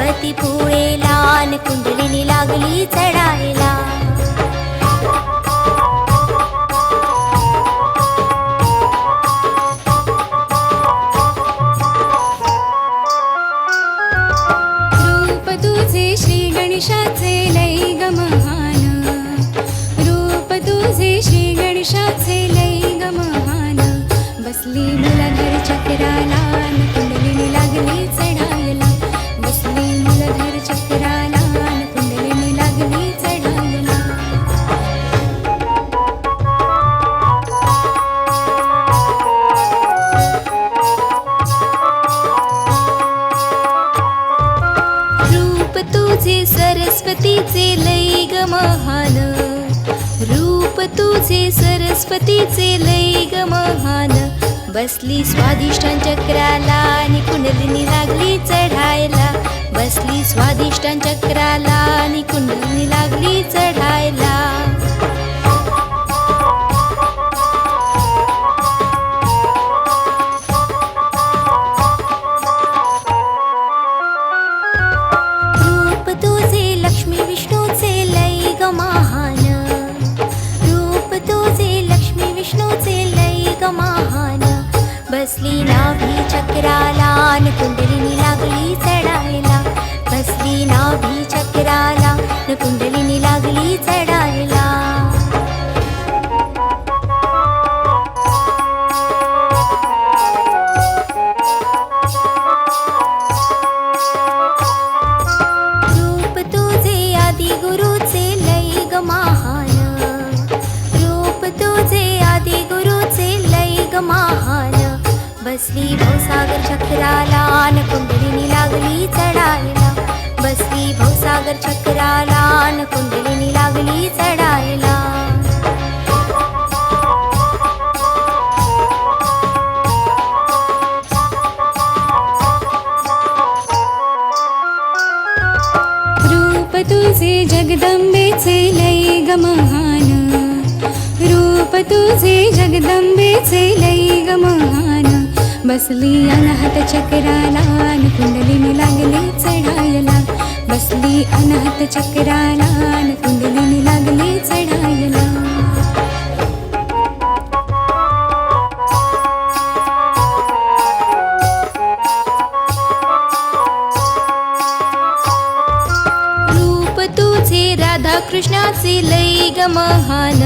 गणपती पुळेला न कुंडलिनी लागली चढायला. रूप तुझे श्री गणेशाचे लय गमहान. रूप तुझे श्री गणेशाचे तुझे सरस्वतीचे लई ग महान. रूप तुझे सरस्वतीचे लई ग महान. बसली स्वादिष्टान चक्राला आणि कुंडलिनी लागली चढायला. बसली स्वादिष्टान चक्राला आणि कुंडलिनी लागली चढायला. बसली भवसागर चक्राला न कुंडलिनी लागली चढायला. बसली भवसागर चक्राला न कुंडलिनी लागली चढायला. रूप तुझे जगदंबेचे लय ग महान रूप तुझे जगदंबेचे बसली अनाहत चक्राला न कुंडलीने लागली चढायला. बसली अनाहत चक्राला न कुंडलीने लागली चढायला. रूप तुझे राधा कृष्णाचे लय ग महान.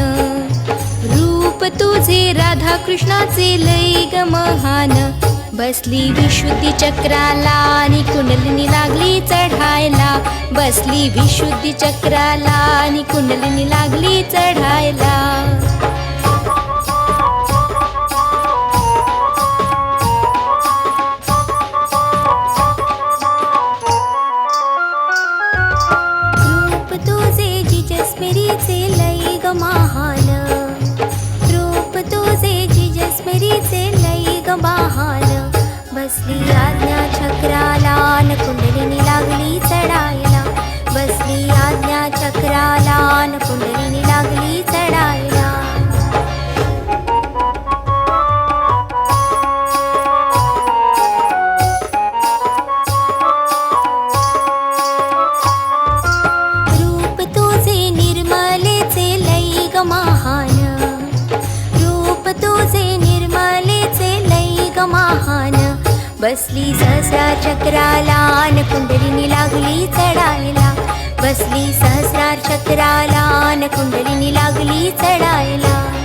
रूप तुझे राधा कृष्णाचे लय ग महान. बसली विशुद्धी चक्राला आणि कुंडलिनी लागली चढायला. बसली विशुद्धी चक्राला आणि कुंडलिनी लागली चढायला. रूप तुझे जिजस्मिरीचे लय ग महान. जिजस्मरीचे लई ग महान बसली आज्ञा चक्राला न कुंडलीनी लागली चढा बसली सहस्रा चक्राला न कुंडलीनी लागली चढायला. बसली सहस्रार चक्राला न कुंडलीनी लागली चढायला.